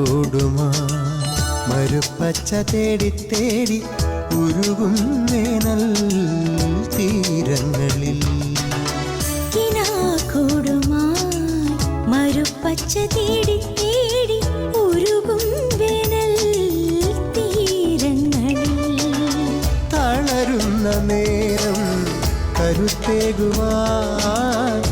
കൂടുമാ? മരുപ്പച്ച തേടി തേടി ഉരുകും വേനൽ തീരങ്ങളിൽ. കൂടുമാ? മരുപ്പച്ച തേടി തേടി ഉരുകും വേനൽ തീരങ്ങളിൽ. തളരുന്ന നേരം കരുത്തേകുവാൻ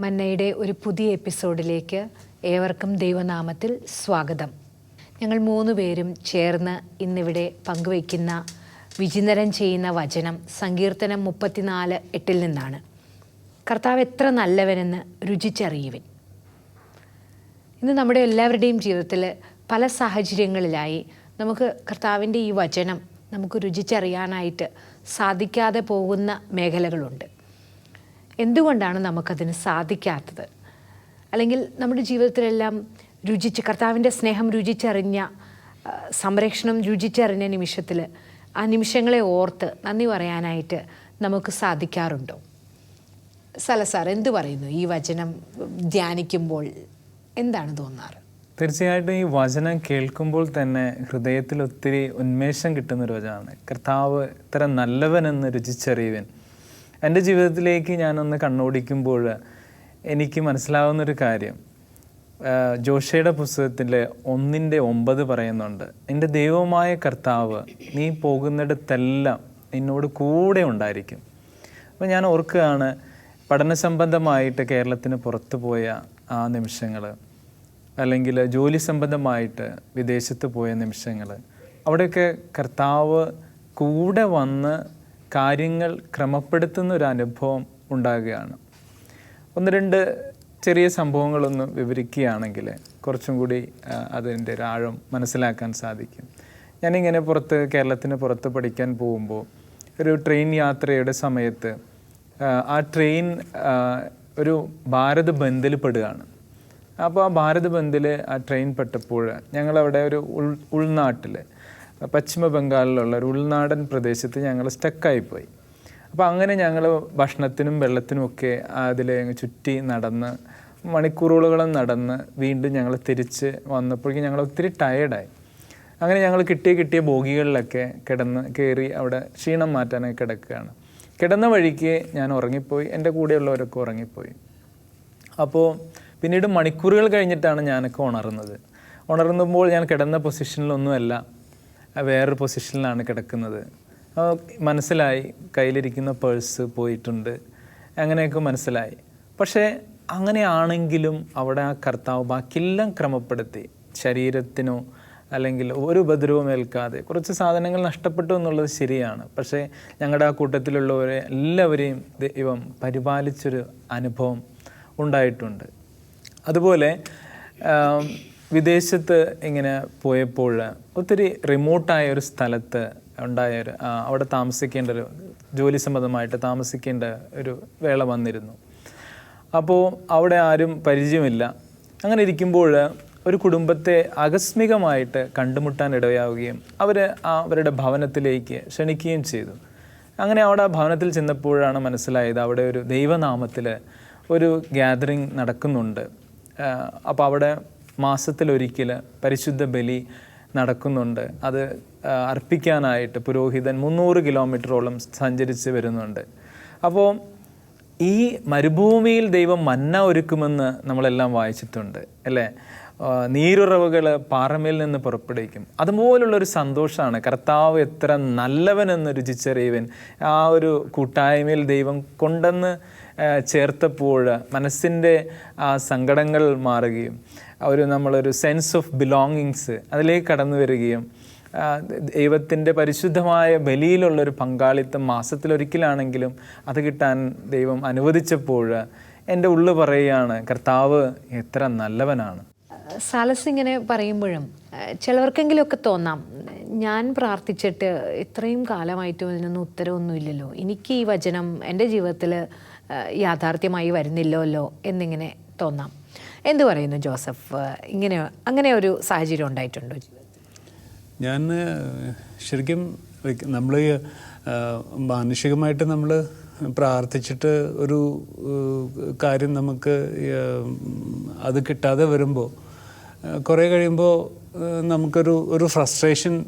മന്നയുടെ ഒരു പുതിയ എപ്പിസോഡിലേക്ക് ഏവർക്കും ദൈവനാമത്തിൽ സ്വാഗതം. ഞങ്ങൾ മൂന്ന് പേരും ചേർന്ന് ഇന്നിവിടെ പങ്കുവയ്ക്കുന്ന വിചിന്തനം ചെയ്യുന്ന വചനം സങ്കീർത്തനം മുപ്പത്തിനാല് എട്ടിൽ നിന്നാണ്. കർത്താവ് എത്ര നല്ലവനെന്ന് രുചിച്ചറിയുവിൻ. ഇന്ന് നമ്മുടെ എല്ലാവരുടെയും ജീവിതത്തിൽ പല സാഹചര്യങ്ങളിലായി നമുക്ക് കർത്താവിന്റെ ഈ വചനം നമുക്ക് രുചിച്ചറിയാനായിട്ട് സാധിക്കാതെ പോകുന്ന മേഖലകളുണ്ട്. എന്തുകൊണ്ടാണ് നമുക്കതിന് സാധിക്കാത്തത്? അല്ലെങ്കിൽ നമ്മുടെ ജീവിതത്തിലെല്ലാം രുചിച്ച് കർത്താവിന്റെ സ്നേഹം രുചിച്ചറിഞ്ഞ സംരക്ഷണം രുചിച്ചറിഞ്ഞ നിമിഷത്തിൽ ആ നിമിഷങ്ങളെ ഓർത്ത് നന്ദി പറയാനായിട്ട് നമുക്ക് സാധിക്കാറുണ്ടോ? സലസാർ എന്തു പറയുന്നു? ഈ വചനം ധ്യാനിക്കുമ്പോൾ എന്താണ് തോന്നാറ്? തീർച്ചയായിട്ടും ഈ വചനം കേൾക്കുമ്പോൾ തന്നെ ഹൃദയത്തിൽ ഒത്തിരി ഉന്മേഷം കിട്ടുന്ന ഒരു വചനമാണ്. കർത്താവ് ഇത്ര നല്ലവനെന്ന് രുചിച്ചറിയുവൻ എന്റെ ജീവിതത്തിലേക്ക് ഞാനൊന്ന് കണ്ണോടിക്കുമ്പോൾ എനിക്ക് മനസ്സിലാവുന്നൊരു കാര്യം. ജോഷയുടെ പുസ്തകത്തിൽ ഒന്നിന്റെ ഒമ്പത് പറയുന്നുണ്ട് എന്റെ ദൈവമായ കർത്താവ് നീ പോകുന്നിടത്തെല്ലാം നിന്നോട് കൂടെ ഉണ്ടായിരിക്കും. അപ്പോൾ ഞാൻ ഓർക്കുകയാണ് പഠന സംബന്ധമായിട്ട് കേരളത്തിന് പുറത്തു പോയ ആ നിമിഷങ്ങൾ അല്ലെങ്കിൽ ജോലി സംബന്ധമായിട്ട് വിദേശത്ത് പോയ നിമിഷങ്ങൾ അവിടെയൊക്കെ കർത്താവ് കൂടെ വന്ന് കാര്യങ്ങൾ ക്രമപ്പെടുത്തുന്ന ഒരു അനുഭവം ഉണ്ടാകുകയാണ്. ഒന്ന് രണ്ട് ചെറിയ സംഭവങ്ങളൊന്ന് വിവരിക്കുകയാണെങ്കിൽ കുറച്ചും കൂടി അതിന്റെ ഒരാഴം മനസ്സിലാക്കാൻ സാധിക്കും. ഞാനിങ്ങനെ പുറത്ത് കേരളത്തിന് പുറത്ത് പഠിക്കാൻ പോകുമ്പോൾ ഒരു ട്രെയിൻ യാത്രയുടെ സമയത്ത് ആ ട്രെയിൻ ഒരു ഭാരത് ബന്ദിൽ പെടുകയാണ്. അപ്പോൾ ആ ഭാരത് ബന്ദിൽ ആ ട്രെയിൻ പെട്ടപ്പോൾ ഞങ്ങളവിടെ ഒരു ഉൾ ഉൾനാട്ടിൽ പശ്ചിമ ബംഗാളിലുള്ള ഒരു ഉൾനാടൻ പ്രദേശത്ത് ഞങ്ങൾ സ്റ്റക്കായിപ്പോയി. അപ്പോൾ അങ്ങനെ ഞങ്ങൾ ഭക്ഷണത്തിനും വെള്ളത്തിനും ഒക്കെ അതിലെ അങ്ങ് ചുറ്റി നടന്ന് മണിക്കൂറുകളോളം നടന്ന് വീണ്ടും ഞങ്ങൾ തിരിച്ച് വന്നപ്പോഴേക്കും ഞങ്ങൾ ഒത്തിരി ടയേർഡായി അങ്ങനെ ഞങ്ങൾ കിട്ടിയ കിട്ടിയ ബോഗികളിലൊക്കെ കിടന്ന് കയറി അവിടെ ക്ഷീണം മാറ്റാനൊക്കെ കിടക്കുകയാണ്. കിടന്ന വഴിക്ക് ഞാൻ ഉറങ്ങിപ്പോയി എന്റെ കൂടെയുള്ളവരൊക്കെ ഉറങ്ങിപ്പോയി. അപ്പോൾ പിന്നീട് മണിക്കൂറുകൾ കഴിഞ്ഞിട്ടാണ് ഞാനൊക്കെ ഉണർന്നത്. ഉണർന്നുമ്പോൾ ഞാൻ കിടന്ന പൊസിഷനിലൊന്നുമല്ല വേറൊരു പൊസിഷനിലാണ് കിടക്കുന്നത്. മനസ്സിലായി. കയ്യിലിരിക്കുന്ന പേഴ്സ് പോയിട്ടുണ്ട്. അങ്ങനെയൊക്കെ മനസ്സിലായി. പക്ഷേ അങ്ങനെയാണെങ്കിലും അവിടെ ആ കർത്താവ് ബാക്കിയെല്ലാം ക്രമപ്പെടുത്തി. ശരീരത്തിനോ അല്ലെങ്കിൽ ഒരു ഉപദ്രവം ഏൽക്കാതെ. കുറച്ച് സാധനങ്ങൾ നഷ്ടപ്പെട്ടു എന്നുള്ളത് ശരിയാണ്. പക്ഷേ ഞങ്ങളുടെ ആ കൂട്ടത്തിലുള്ളവരെ എല്ലാവരെയും ദൈവം പരിപാലിച്ചൊരു അനുഭവം ഉണ്ടായിട്ടുണ്ട്. അതുപോലെ വിദേശത്ത് ഇങ്ങനെ പോയപ്പോൾ ഒത്തിരി റിമോട്ടായ ഒരു സ്ഥലത്ത് ഉണ്ടായ ഒരു അവിടെ താമസിക്കേണ്ട ഒരു ജോലി സംബന്ധമായിട്ട് താമസിക്കേണ്ട ഒരു വേള വന്നിരുന്നു. അപ്പോൾ അവിടെ ആരും പരിചയമില്ല. അങ്ങനെ ഇരിക്കുമ്പോൾ ഒരു കുടുംബത്തെ ആകസ്മികമായിട്ട് കണ്ടുമുട്ടാൻ ഇടയാവുകയും അവർ അവരുടെ ഭവനത്തിലേക്ക് ക്ഷണിക്കുകയും ചെയ്തു. അങ്ങനെ അവിടെ ഭവനത്തിൽ ചെന്നപ്പോഴാണ് മനസ്സിലായത് അവിടെ ഒരു ദൈവനാമത്തിൽ ഒരു ഗ്യാതറിങ് നടക്കുന്നുണ്ട്. അപ്പോൾ അവിടെ മാസത്തിലൊരിക്കൽ പരിശുദ്ധ ബലി നടക്കുന്നുണ്ട്. അത് അർപ്പിക്കാനായിട്ട് പുരോഹിതൻ മുന്നൂറ് കിലോമീറ്ററോളം സഞ്ചരിച്ച് വരുന്നുണ്ട്. അപ്പോൾ ഈ മരുഭൂമിയിൽ ദൈവം മന്ന ഒരുക്കുമെന്ന് നമ്മളെല്ലാം വായിച്ചിട്ടുണ്ട് അല്ലേ? നീരുറവുകൾ പാറമേൽ നിന്ന് പുറപ്പെടുവിക്കും. അതുപോലുള്ളൊരു സന്തോഷമാണ് കർത്താവ് എത്ര നല്ലവനെന്ന് രുചിച്ചറിയവൻ ആ ഒരു കൂട്ടായ്മയിൽ ദൈവം കൊണ്ടെന്ന് ചേർത്തപ്പോൾ മനസ്സിന്റെ ആ സങ്കടങ്ങൾ മാറുകയും ഒരു നമ്മളൊരു സെൻസ് ഓഫ് ബിലോങ്ങിങ്സ് അതിലേക്ക് കടന്നു വരികയും ദൈവത്തിന്റെ പരിശുദ്ധമായ ബലിയിലുള്ളൊരു പങ്കാളിത്തം മാസത്തിലൊരിക്കലാണെങ്കിലും അത് കിട്ടാൻ ദൈവം അനുവദിച്ചപ്പോൾ എന്റെ ഉള്ളു പറയുകയാണ് കർത്താവ് എത്ര നല്ലവനാണ്. സാലസ് ഇങ്ങനെ പറയുമ്പോഴും ചിലവർക്കെങ്കിലുമൊക്കെ തോന്നാം ഞാൻ പ്രാർത്ഥിച്ചിട്ട് ഇത്രയും കാലമായിട്ടും ഇതിനൊന്നും ഉത്തരവൊന്നുമില്ലല്ലോ എനിക്ക് ഈ വചനം എന്റെ ജീവിതത്തിൽ യാഥാർത്ഥ്യമായി വരുന്നില്ലല്ലോ എന്നിങ്ങനെ തോന്നാം. എന്ത് പറയുന്നു ജോസഫ്? ഇങ്ങനെ അങ്ങനെ ഒരു സാഹചര്യം ഉണ്ടായിട്ടുണ്ടോ ഞാൻ ശരിക്കും നമ്മൾ മാനുഷികമായിട്ട് നമ്മൾ പ്രാർത്ഥിച്ചിട്ട് ഒരു കാര്യം നമുക്ക് അത് കിട്ടാതെ വരുമ്പോൾ കുറേ കഴിയുമ്പോൾ നമുക്കൊരു ഒരു ഫ്രസ്ട്രേഷൻ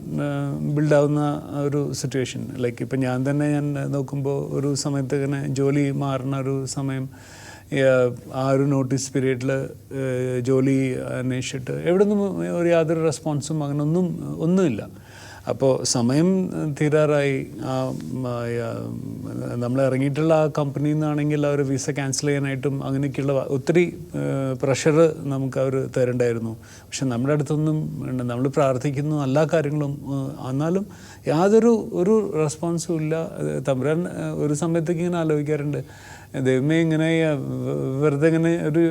ബിൽഡാവുന്ന ഒരു സിറ്റുവേഷൻ. ലൈക്ക് ഇപ്പം ഞാൻ തന്നെ ഞാൻ നോക്കുമ്പോൾ ഒരു സമയത്ത് ഇങ്ങനെ ജോലി മാറുന്ന ഒരു സമയം ആ ഒരു നോട്ടീസ് പീരീഡിൽ ജോലി അന്വേഷിച്ചിട്ട് എവിടെ നിന്നും ഒരു യാതൊരു റെസ്പോൺസും അങ്ങനെ ഒന്നും ഒന്നുമില്ല. അപ്പോൾ സമയം തീരാറായി. ആ നമ്മൾ ഇറങ്ങിയിട്ടുള്ള ആ കമ്പനിയിൽ നിന്നാണെങ്കിൽ അവർ വിസ ക്യാൻസൽ ചെയ്യാനായിട്ടും അങ്ങനെയൊക്കെയുള്ള ഒത്തിരി പ്രഷർ നമുക്ക് അവർ തരണ്ടായിരുന്നു. പക്ഷെ നമ്മുടെ അടുത്തൊന്നും നമ്മൾ പ്രാർത്ഥിക്കുന്നു എല്ലാ കാര്യങ്ങളും എന്നാലും യാതൊരു ഒരു റെസ്പോൺസും ഇല്ല. തമ്പുരാൻ ഒരു സമയത്തേക്ക് ഇങ്ങനെ ആലോചിക്കാറുണ്ട്. ദൈവമേ ഇങ്ങനെ വെറുതെ ഇങ്ങനെ ഒരു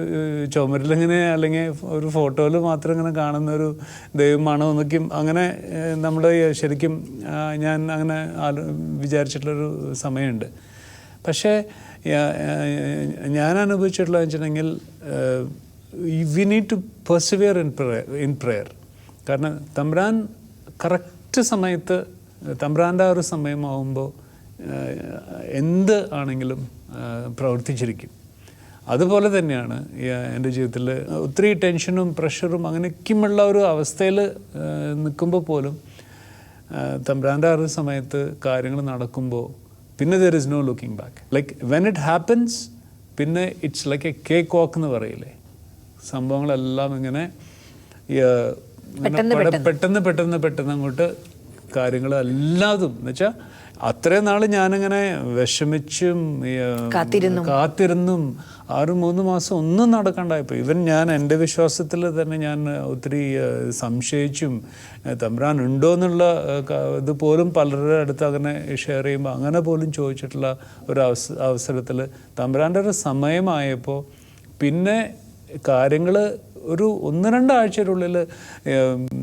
ചുമരിലിങ്ങനെ അല്ലെങ്കിൽ ഒരു ഫോട്ടോയിൽ മാത്രം ഇങ്ങനെ കാണുന്ന ഒരു ദൈവമാണോ എന്നൊക്കെയും അങ്ങനെ നമ്മുടെ ശരിക്കും ഞാൻ അങ്ങനെ വിചാരിച്ചിട്ടുള്ളൊരു സമയമുണ്ട്. പക്ഷേ ഞാൻ അനുഭവിച്ചിട്ടുള്ളത് വെച്ചിട്ടുണ്ടെങ്കിൽ we need to persevere in prayer in prayer കാരണം തമ്പ്രാൻ കറക്റ്റ് സമയത്ത് തമ്പ്രാന്റെ ആ ഒരു സമയമാവുമ്പോൾ എന്ത് ആണെങ്കിലും പ്രവർത്തിച്ചിരിക്കും. അതുപോലെ തന്നെയാണ് എന്റെ ജീവിതത്തിൽ ഒത്തിരി ടെൻഷനും പ്രഷറും അങ്ങനെയൊക്കെയുമുള്ള ഒരു അവസ്ഥയിൽ നിൽക്കുമ്പോൾ പോലും തമ്പ്രാന്റെ ആ സമയത്ത് കാര്യങ്ങൾ നടക്കുമ്പോൾ പിന്നെ there is no looking back like when it happens പിന്നെ it's like a cake walk എന്ന് പറയില്ലേ? സംഭവങ്ങളെല്ലാം ഇങ്ങനെ ഈ, ആ, ഇങ്ങനെ പട- പെട്ടെന്ന്. പെട്ടെന്ന് പെട്ടെന്ന് അങ്ങോട്ട് കാര്യങ്ങൾ എല്ലാതും എന്ന് വെച്ചാൽ അത്രയും നാൾ ഞാനിങ്ങനെ വിഷമിച്ചും കാത്തിരുന്നും. ആറ് മൂന്ന് മാസം ഒന്നും നടക്കണ്ടായപ്പോൾ ഇവൻ ഞാൻ എന്റെ വിശ്വാസത്തിൽ തന്നെ ഞാൻ ഒത്തിരി സംശയിച്ചും തമ്പ്രാൻ ഉണ്ടോ എന്നുള്ള ഇത് പോലും പലരുടെ അടുത്ത് അങ്ങനെ ഷെയർ ചെയ്യുമ്പോൾ അങ്ങനെ പോലും ചോദിച്ചിട്ടുള്ള ഒരു അവസ അവസരത്തിൽ തമ്പുരാന്റെ ഒരു സമയമായപ്പോൾ പിന്നെ കാര്യങ്ങൾ ഒരു ഒന്ന് രണ്ടാഴ്ചയുടെ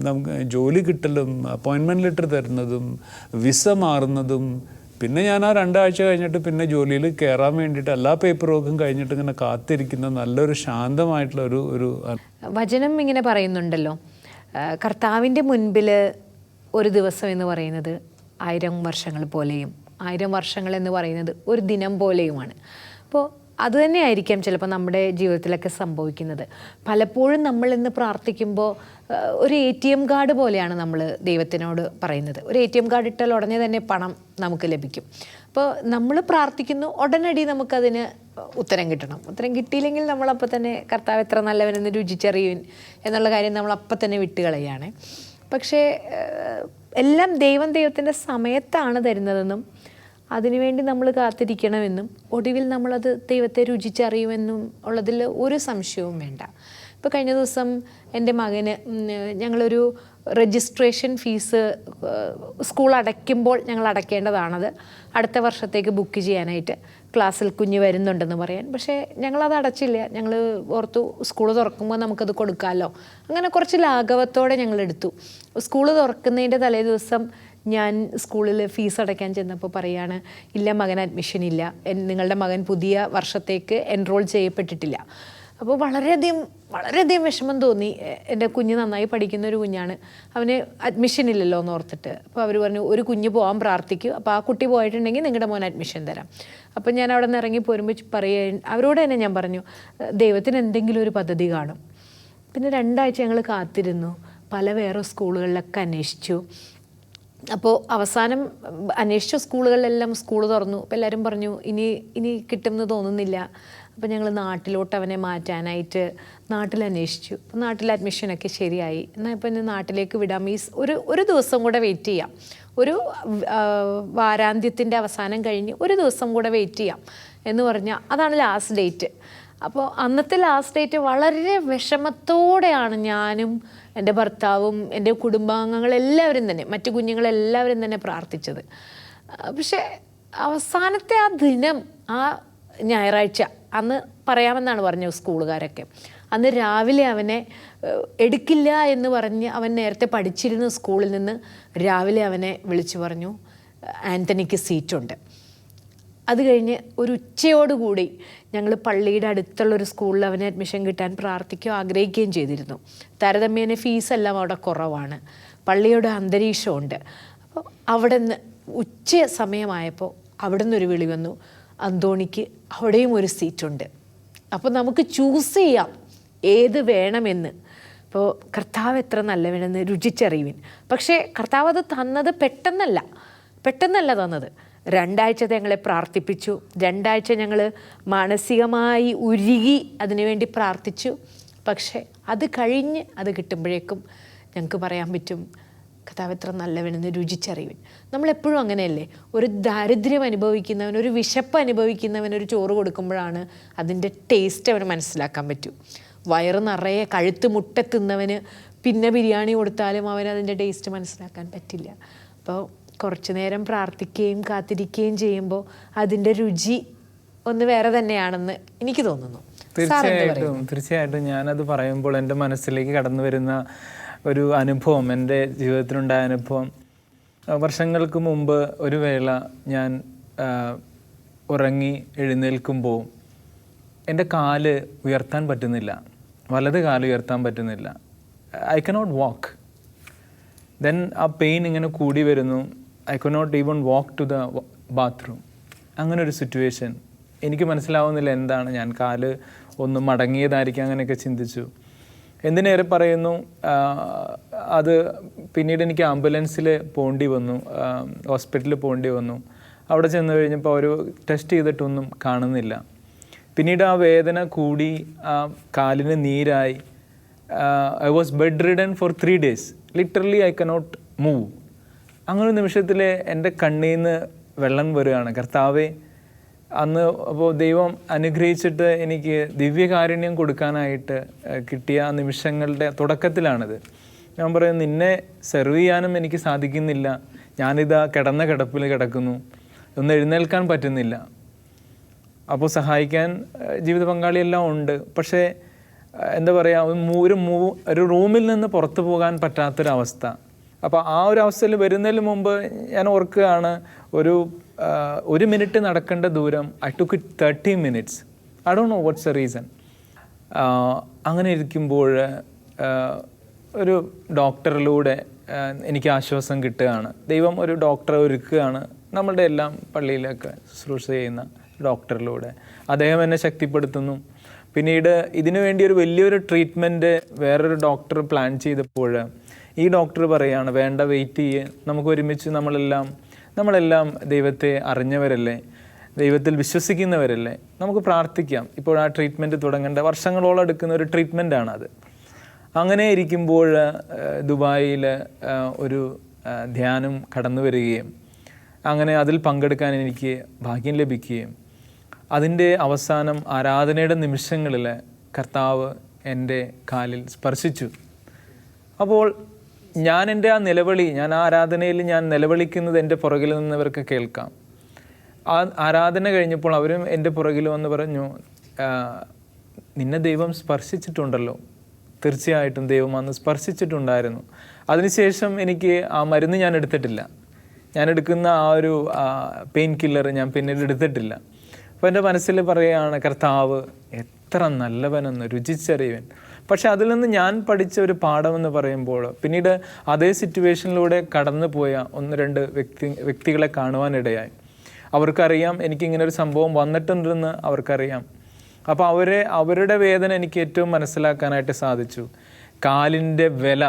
നമുക്ക് ജോലി കിട്ടലും അപ്പോയിൻമെന്റ് ലെറ്റർ തരുന്നതും വിസ മാറുന്നതും പിന്നെ ഞാൻ ആ രണ്ടാഴ്ച കഴിഞ്ഞിട്ട് പിന്നെ ജോലിയിൽ കയറാൻ വേണ്ടിയിട്ട് എല്ലാ പേപ്പർ വർക്കും കഴിഞ്ഞിട്ട് ഇങ്ങനെ കാത്തിരിക്കുന്ന നല്ലൊരു ശാന്തമായിട്ടുള്ള ഒരു ഒരു വചനം ഇങ്ങനെ പറയുന്നുണ്ടല്ലോ. കർത്താവിന്റെ മുൻപിൽ ഒരു ദിവസം എന്ന് പറയുന്നത് ആയിരം വർഷങ്ങൾ പോലെയും ആയിരം വർഷങ്ങൾ എന്ന് പറയുന്നത് ഒരു ദിനം പോലെയുമാണ്. അപ്പോൾ അതുതന്നെയായിരിക്കാം ചിലപ്പോൾ നമ്മുടെ ജീവിതത്തിലൊക്കെ സംഭവിക്കുന്നത്. പലപ്പോഴും നമ്മൾ ഇന്ന് പ്രാർത്ഥിക്കുമ്പോൾ ഒരു എ ടി എം കാർഡ് പോലെയാണ് നമ്മൾ ദൈവത്തിനോട് പറയുന്നത്. ഒരു എ ടി എം കാർഡ് ഇട്ടാൽ ഉടനെ തന്നെ പണം നമുക്ക് ലഭിക്കും. അപ്പോൾ നമ്മൾ പ്രാർത്ഥിക്കുന്നു ഉടനടി നമുക്കതിന് ഉത്തരം കിട്ടണം. ഉത്തരം കിട്ടിയില്ലെങ്കിൽ നമ്മളപ്പോൾ തന്നെ കർത്താവ് എത്ര നല്ലവനെന്ന് രുചിച്ചറിയുവിൻ എന്നുള്ള കാര്യം നമ്മൾ അപ്പം തന്നെ വിട്ടുകളയാണ് പക്ഷേ എല്ലാം ദൈവം ദൈവത്തിന്റെ സമയത്താണ് തരുന്നതെന്നും അതിനുവേണ്ടി നമ്മൾ കാത്തിരിക്കണമെന്നും ഒടുവിൽ നമ്മളത് ദൈവത്തെ രുചിച്ചറിയുമെന്നും ഉള്ളതിൽ ഒരു സംശയവും വേണ്ട. ഇപ്പോൾ കഴിഞ്ഞ ദിവസം എന്റെ മകന് ഞങ്ങളൊരു രജിസ്ട്രേഷൻ ഫീസ് സ്കൂൾ അടയ്ക്കുമ്പോൾ ഞങ്ങൾ അടയ്ക്കേണ്ടതാണത്. അടുത്ത വർഷത്തേക്ക് ബുക്ക് ചെയ്യാനായിട്ട് ക്ലാസ്സിൽ കുഞ്ഞ് വരുന്നുണ്ടെന്ന് പറയാൻ. പക്ഷേ ഞങ്ങളത് അടച്ചില്ല. ഞങ്ങൾ ഓർത്തു സ്കൂൾ തുറക്കുമ്പോൾ നമുക്കത് കൊടുക്കാമല്ലോ അങ്ങനെ കുറച്ച് ലാഘവത്തോടെ ഞങ്ങൾ എടുത്തു. സ്കൂൾ തുറക്കുന്നതിന്റെ തലേ ദിവസം ഞാൻ സ്കൂളിൽ ഫീസ് അടയ്ക്കാൻ ചെന്നപ്പോൾ പറയാണ് ഇല്ല മകൻ അഡ്മിഷൻ ഇല്ല. നിങ്ങളുടെ മകൻ പുതിയ വർഷത്തേക്ക് എൻറോൾ ചെയ്യപ്പെട്ടിട്ടില്ല. അപ്പോൾ വളരെയധികം വളരെയധികം വിഷമം തോന്നി. എന്റെ കുഞ്ഞ് നന്നായി പഠിക്കുന്ന ഒരു കുഞ്ഞാണ്. അവന് അഡ്മിഷൻ ഇല്ലല്ലോ എന്ന് ഓർത്തിട്ട്. അപ്പോൾ അവർ പറഞ്ഞു ഒരു കുഞ്ഞ് പോകാൻ പ്രാർത്ഥിക്കും. അപ്പോൾ ആ കുട്ടി പോയിട്ടുണ്ടെങ്കിൽ നിങ്ങളുടെ മോൻ അഡ്മിഷൻ തരാം. അപ്പോൾ ഞാൻ അവിടെ നിന്ന് ഇറങ്ങി പോരുമ്പോൾ പറയുക അവരോട് തന്നെ ഞാൻ പറഞ്ഞു ദൈവത്തിന് എന്തെങ്കിലും ഒരു പദ്ധതി കാണും. പിന്നെ രണ്ടാഴ്ച ഞങ്ങൾ കാത്തിരുന്നു. പല വേറെ സ്കൂളുകളിലൊക്കെ അന്വേഷിച്ചു. അപ്പോൾ അവസാനം അന്വേഷിച്ച സ്കൂളുകളിലെല്ലാം സ്കൂൾ തുറന്നു. അപ്പോൾ എല്ലാവരും പറഞ്ഞു ഇനി ഇനി കിട്ടുമെന്ന് തോന്നുന്നില്ല. അപ്പോൾ ഞങ്ങൾ നാട്ടിലോട്ട് അവനെ മാറ്റാനായിട്ട് നാട്ടിൽ അന്വേഷിച്ചു. അപ്പോൾ നാട്ടിൽ അഡ്മിഷനൊക്കെ ശരിയായി. എന്നാൽ ഇപ്പം എന്നെ നാട്ടിലേക്ക് വിടാം. മീൻസ് ഒരു ഒരു ദിവസം കൂടെ വെയിറ്റ് ചെയ്യാം. ഒരു വാരാന്ത്യത്തിന്റെ അവസാനം കഴിഞ്ഞ് ഒരു ദിവസം കൂടെ വെയിറ്റ് ചെയ്യാം എന്ന് പറഞ്ഞാൽ അതാണ് ലാസ്റ്റ് ഡേറ്റ് അപ്പോൾ അന്നത്തെ ലാസ്റ്റ് ഡേറ്റ് വളരെ വിഷമത്തോടെയാണ് ഞാനും എന്റെ ഭർത്താവും എന്റെ കുടുംബാംഗങ്ങളെല്ലാവരും തന്നെ മറ്റു കുഞ്ഞുങ്ങളെല്ലാവരും തന്നെ പ്രാർത്ഥിച്ചത്. പക്ഷേ അവസാനത്തെ ആ ദിനം ആ ഞായറാഴ്ച അന്ന് പറയാമെന്നാണ് പറഞ്ഞത് സ്കൂളുകാരൊക്കെ. അന്ന് രാവിലെ അവനെ എടുക്കില്ല എന്ന് പറഞ്ഞ് അവൻ നേരത്തെ പഠിച്ചിരുന്ന സ്കൂളിൽ നിന്ന് രാവിലെ അവനെ വിളിച്ചു പറഞ്ഞു ആന്റണിക്ക് സീറ്റുണ്ട്. അത് കഴിഞ്ഞ് ഒരു ഉച്ചയോടുകൂടി ഞങ്ങൾ പള്ളിയുടെ അടുത്തുള്ള ഒരു സ്കൂളിൽ അവന് അഡ്മിഷൻ കിട്ടാൻ പ്രാർത്ഥിക്കുകയോ ആഗ്രഹിക്കുകയും ചെയ്തിരുന്നു. താരതമ്യേന ഫീസെല്ലാം അവിടെ കുറവാണ്. പള്ളിയുടെ അന്തരീക്ഷമുണ്ട്. അപ്പോൾ അവിടെ നിന്ന് ഉച്ച സമയമായപ്പോൾ അവിടെ നിന്നൊരു വിളി വന്നു. അന്തോണിക്ക് അവിടെയും ഒരു സീറ്റുണ്ട് അപ്പോൾ നമുക്ക് ചൂസ് ചെയ്യാം. ഏത് വേണമെന്ന്. ഇപ്പോൾ കർത്താവ് എത്ര നല്ലവനെന്ന് രുചിച്ചറിയുവിൻ. പക്ഷേ കർത്താവ് അത് തന്നത് പെട്ടെന്നല്ല. പെട്ടെന്നല്ല തന്നത്. രണ്ടാഴ്ച ഞങ്ങളെ പ്രാർത്ഥിപ്പിച്ചു. രണ്ടാഴ്ച ഞങ്ങൾ മാനസികമായി ഉരുകി അതിനുവേണ്ടി പ്രാർത്ഥിച്ചു. പക്ഷേ അത് കഴിഞ്ഞ് അത് കിട്ടുമ്പോഴേക്കും ഞങ്ങൾക്ക് പറയാൻ പറ്റും കഥാവ് എത്ര നല്ലവനെന്ന് രുചിച്ചറിയുവൻ. നമ്മളെപ്പോഴും അങ്ങനെയല്ലേ? ഒരു ദാരിദ്ര്യം അനുഭവിക്കുന്നവൻ ഒരു വിശപ്പ് അനുഭവിക്കുന്നവൻ ഒരു ചോറ് കൊടുക്കുമ്പോഴാണ് അതിന്റെ ടേസ്റ്റ് അവന് മനസ്സിലാക്കാൻ പറ്റൂ. വയറ് നിറയെ കഴുത്ത് മുട്ട തിന്നവന് പിന്നെ ബിരിയാണി കൊടുത്താലും അവന് അതിന്റെ ടേസ്റ്റ് മനസ്സിലാക്കാൻ പറ്റില്ല. അപ്പോൾ കുറച്ചു നേരം പ്രാർത്ഥിക്കുകയും കാത്തിരിക്കുകയും ചെയ്യുമ്പോൾ അതിന്റെ രുചി ഒന്ന് വേറെ തന്നെയാണെന്ന് എനിക്ക് തോന്നുന്നു. തീർച്ചയായിട്ടും തീർച്ചയായിട്ടും ഞാനത് പറയുമ്പോൾ എന്റെ മനസ്സിലേക്ക് കടന്നു വരുന്ന ഒരു അനുഭവം എന്റെ ജീവിതത്തിലുണ്ടായ അനുഭവം. വർഷങ്ങൾക്ക് മുമ്പ് ഒരു വേള ഞാൻ ഉറങ്ങി എഴുന്നേൽക്കുമ്പോൾ എന്റെ കാൽ ഉയർത്താൻ പറ്റുന്നില്ല. വലത് കാൽ ഉയർത്താൻ പറ്റുന്നില്ല. I cannot walk. ദെൻ ആ പെയിൻ ഇങ്ങനെ കൂടി വരുന്നു. I cannot even walk to the bathroom അങ്ങനെ ഒരു സിറ്റുവേഷൻ എനിക്ക് മനസ്സിലാവുന്നില്ല എന്താണ് ഞാൻ കാൽ ഒന്ന് മടങ്ങിയതായിരിക്കും അങ്ങനെയൊക്കെ ചിന്തിച്ചു. എന്തിനേറെ പറയുന്നു? അത് പിന്നീട് എനിക്ക് ആംബുലൻസിൽ പോകേണ്ടി വന്നു. ഹോസ്പിറ്റലിൽ പോകേണ്ടി വന്നു. അവിടെ ചെന്ന് കഴിഞ്ഞപ്പോൾ അവർ ടെസ്റ്റ് ചെയ്തിട്ടൊന്നും കാണുന്നില്ല. പിന്നീട് ആ വേദന കൂടി ആ കാലിന് നീരായി. I was bedridden for three days literally I cannot move അങ്ങനെ ഒരു നിമിഷത്തിൽ എന്റെ കണ്ണിൽ നിന്ന് വെള്ളം വരികയാണ്. കർത്താവെ അന്ന് അപ്പോൾ ദൈവം അനുഗ്രഹിച്ചിട്ട് എനിക്ക് ദിവ്യകാരുണ്യം കൊടുക്കാനായിട്ട് കിട്ടിയ ആ നിമിഷങ്ങളുടെ തുടക്കത്തിലാണിത്. ഞാൻ പറയും നിന്നെ സെർവ് ചെയ്യാനും എനിക്ക് സാധിക്കുന്നില്ല. ഞാനിതാ കിടന്ന കിടപ്പിൽ കിടക്കുന്നു. ഒന്ന് എഴുന്നേൽക്കാൻ പറ്റുന്നില്ല. അപ്പോൾ സഹായിക്കാൻ ജീവിത പങ്കാളിയെല്ലാം ഉണ്ട്. പക്ഷേ എന്താ പറയുക ഒരു ഒരു റൂമിൽ നിന്ന് പുറത്തു പോകാൻ പറ്റാത്തൊരവസ്ഥ. അപ്പോൾ ആ ഒരു അവസ്ഥയിൽ വരുന്നതിന് മുമ്പ് ഞാൻ ഓർക്കുകയാണ് ഒരു ഒരു മിനിറ്റ് നടക്കേണ്ട ദൂരം I took it thirty minutes I don't know what's a reason അങ്ങനെ ഇരിക്കുമ്പോൾ ഒരു ഡോക്ടറിലൂടെ എനിക്ക് ആശ്വാസം കിട്ടുകയാണ്. ദൈവം ഒരു ഡോക്ടറെ ഒരുക്കുകയാണ് നമ്മളുടെ എല്ലാം പള്ളിയിലൊക്കെ ശുശ്രൂഷ ചെയ്യുന്ന ഡോക്ടറിലൂടെ. അദ്ദേഹം എന്നെ ശക്തിപ്പെടുത്തുന്നു. പിന്നീട് ഇതിനു വേണ്ടി ഒരു വലിയൊരു ട്രീറ്റ്മെന്റ് വേറൊരു ഡോക്ടർ പ്ലാൻ ചെയ്തപ്പോൾ ഈ ഡോക്ടർ പറയുകയാണ് വേണ്ട വെയിറ്റ് ചെയ്യേ. നമുക്ക് ഒരുമിച്ച് നമ്മളെല്ലാം നമ്മളെല്ലാം ദൈവത്തെ അറിഞ്ഞവരല്ലേ? ദൈവത്തിൽ വിശ്വസിക്കുന്നവരല്ലേ? നമുക്ക് പ്രാർത്ഥിക്കാം. ഇപ്പോൾ ആ ട്രീറ്റ്മെന്റ് തുടങ്ങേണ്ട വർഷങ്ങളോളം എടുക്കുന്ന ഒരു ട്രീറ്റ്മെന്റാണ് അത്. അങ്ങനെ ഇരിക്കുമ്പോൾ ദുബായിൽ ഒരു ധ്യാനം കടന്നു വരികയും അങ്ങനെ അതിൽ പങ്കെടുക്കാൻ എനിക്ക് ഭാഗ്യം ലഭിക്കുകയും അതിന്റെ അവസാനം ആരാധനയുടെ നിമിഷങ്ങളിൽ കർത്താവ് എന്റെ കാലിൽ സ്പർശിച്ചു. അപ്പോൾ ഞാൻ എന്റെ ആ നിലവിളി ഞാൻ ആ ആരാധനയിൽ ഞാൻ നിലവിളിക്കുന്നത് എന്റെ പുറകിൽ നിന്നവർക്ക് കേൾക്കാം. ആ ആരാധന കഴിഞ്ഞപ്പോൾ അവരും എന്റെ പുറകിൽ വന്ന് പറഞ്ഞു നിന്നെ ദൈവം സ്പർശിച്ചിട്ടുണ്ടല്ലോ. തീർച്ചയായിട്ടും ദൈവം അന്ന് സ്പർശിച്ചിട്ടുണ്ടായിരുന്നു. അതിനുശേഷം എനിക്ക് ആ മരുന്ന് ഞാൻ എടുത്തിട്ടില്ല. ഞാൻ എടുക്കുന്ന ആ ഒരു പെയിൻ കില്ലർ ഞാൻ പിന്നീട് എടുത്തിട്ടില്ല. അപ്പോൾ എന്റെ മനസ്സിൽ പറയുകയാണ് കർത്താവ് എത്ര നല്ലവനെന്ന് രുചിച്ചറിയവൻ. പക്ഷെ അതിൽ നിന്ന് ഞാൻ പഠിച്ച ഒരു പാഠമെന്ന് പറയുമ്പോൾ പിന്നീട് അതേ സിറ്റുവേഷനിലൂടെ കടന്നു പോയ ഒന്ന് രണ്ട് വ്യക്തി വ്യക്തികളെ കാണുവാനിടയായി. അവർക്കറിയാം എനിക്കിങ്ങനെ ഒരു സംഭവം വന്നിട്ടുണ്ടെന്ന് അവർക്കറിയാം. അപ്പോൾ അവരെ അവരുടെ വേദന എനിക്ക് ഏറ്റവും മനസ്സിലാക്കാനായിട്ട് സാധിച്ചു. കാലിന്റെ വില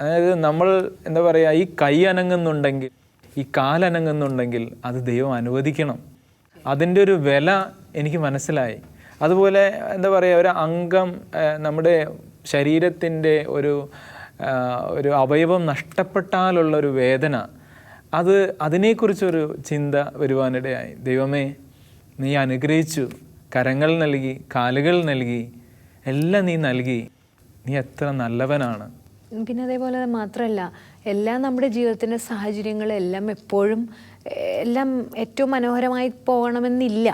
അതായത് നമ്മൾ എന്താ പറയുക ഈ കൈ അനങ്ങുന്നുണ്ടെങ്കിൽ ഈ കാലനങ്ങുന്നുണ്ടെങ്കിൽ അത് ദൈവം അനുവദിക്കണം. അതിന്റെ ഒരു വില എനിക്ക് മനസ്സിലായി. അതുപോലെ എന്താ പറയുക ഒരു അംഗം നമ്മുടെ ശരീരത്തിന്റെ ഒരു ഒരു അവയവം നഷ്ടപ്പെട്ടാലുള്ള ഒരു വേദന അത് അതിനെക്കുറിച്ചൊരു ചിന്ത വരുവാനിടയായി. ദൈവമേ നീ അനുഗ്രഹിച്ചു കരങ്ങൾ നൽകി കാലുകൾ നൽകി എല്ലാം നീ നൽകി. നീ എത്ര നല്ലവനാണ്. പിന്നെ അതേപോലെ മാത്രമല്ല എല്ലാം നമ്മുടെ ജീവിതത്തിന്റെ സാഹചര്യങ്ങളെല്ലാം എപ്പോഴും എല്ലാം ഏറ്റവും മനോഹരമായി പോകണമെന്നില്ല.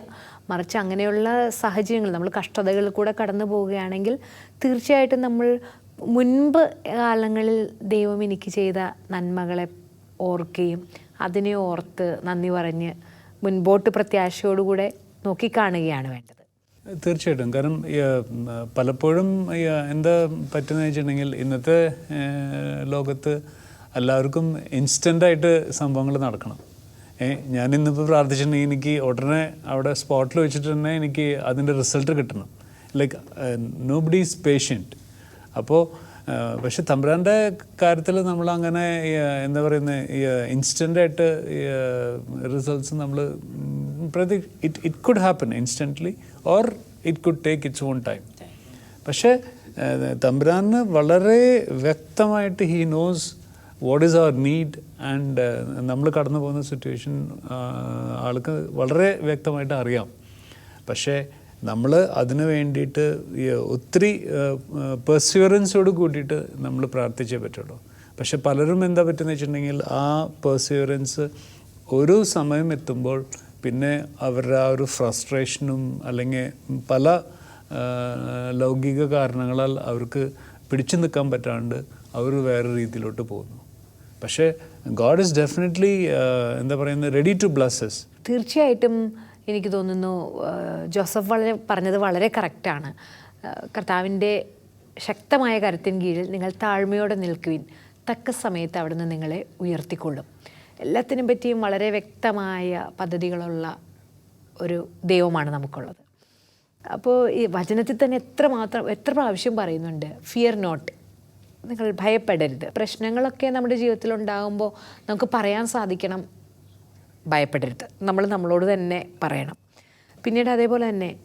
മറിച്ച് അങ്ങനെയുള്ള സാഹചര്യങ്ങൾ നമ്മൾ കഷ്ടതകളിൽ കൂടെ കടന്നു പോവുകയാണെങ്കിൽ തീർച്ചയായിട്ടും നമ്മൾ മുൻപ് കാലങ്ങളിൽ ദൈവം എനിക്ക് ചെയ്ത നന്മകളെ ഓർക്കുകയും അതിനെ ഓർത്ത് നന്ദി പറഞ്ഞ് മുൻപോട്ട് പ്രത്യാശയോടുകൂടെ നോക്കിക്കാണുകയാണ് വേണ്ടത്. തീർച്ചയായിട്ടും. കാരണം പലപ്പോഴും എന്താ പറ്റുന്നത് വെച്ചിട്ടുണ്ടെങ്കിൽ ഇന്നത്തെ ലോകത്ത് എല്ലാവർക്കും ഇൻസ്റ്റന്റായിട്ട് സംഭവങ്ങൾ നടക്കണം. ഇന്നിപ്പോൾ പ്രാർത്ഥിച്ചിട്ടുണ്ടെങ്കിൽ എനിക്ക് ഉടനെ അവിടെ സ്പോട്ടിൽ വെച്ചിട്ട് തന്നെ എനിക്ക് അതിന്റെ റിസൾട്ട് കിട്ടണം. Like nobody is patient അപ്പോൾ പക്ഷെ തമ്പുരാന്റെ കാര്യത്തിൽ നമ്മൾ അങ്ങനെ എന്താ പറയുന്നത് ഇൻസ്റ്റന്റായിട്ട് റിസൾട്ട്സ് നമ്മൾ പ്രതി it it could happen instantly or it could take its on time പക്ഷേ തമ്പുരാന് വളരെ വ്യക്തമായിട്ട് he knows what is our need and നമ്മൾ കടന്നു പോകുന്ന സിറ്റുവേഷൻ ആൾക്ക് വളരെ വ്യക്തമായിട്ട് അറിയാം. പക്ഷേ നമ്മൾ അതിനു വേണ്ടിയിട്ട് ഒത്തിരി പെർസ്യൂറൻസോട് കൂട്ടിയിട്ട് നമ്മൾ പ്രാർത്ഥിച്ചേ പറ്റുള്ളൂ. പക്ഷെ പലരും എന്താ പറ്റുന്നത് വെച്ചിട്ടുണ്ടെങ്കിൽ ആ പെർസ്യൂറൻസ് ഒരു സമയം എത്തുമ്പോൾ പിന്നെ അവരുടെ ആ ഒരു ഫ്രസ്ട്രേഷനും അല്ലെങ്കിൽ പല ലൗകിക കാരണങ്ങളാൽ അവർക്ക് പിടിച്ചു നിൽക്കാൻ പറ്റാണ്ട് അവർ വേറെ രീതിയിലോട്ട് പോകുന്നു. പക്ഷേ ഗോഡ് ഇസ് ഡെഫിനറ്റ്ലി എന്താ പറയുന്നത് റെഡി ടു ബ്ലസ്സസ് തീർച്ചയായിട്ടും എനിക്ക് തോന്നുന്നു ജോസഫ് വളരെ പറഞ്ഞത് വളരെ കറക്റ്റാണ് കർത്താവിന്റെ ശക്തമായ കരുത്തിന് കീഴിൽ നിങ്ങൾ താഴ്മയോടെ നിൽക്കുവിൻ. തക്ക സമയത്ത് അവിടുന്ന് നിങ്ങളെ ഉയർത്തിക്കൊള്ളും. എല്ലാത്തിനും പറ്റിയും വളരെ വ്യക്തമായ പദ്ധതികളുള്ള ഒരു ദൈവമാണ് നമുക്കുള്ളത്. അപ്പോൾ ഈ വചനത്തിൽ തന്നെ എത്ര മാത്രം എത്ര പ്രാവശ്യം പറയുന്നുണ്ട് ഫിയർ നോട്ട് നിങ്ങൾ ഭയപ്പെടരുത്. പ്രശ്നങ്ങളൊക്കെ നമ്മുടെ ജീവിതത്തിൽ ഉണ്ടാകുമ്പോൾ നമുക്ക് പറയാൻ സാധിക്കണം. ഭയപ്പെടരുത്. നമ്മൾ നമ്മളോട് തന്നെ പറയണം. പിന്നീട് അതേപോലെ തന്നെ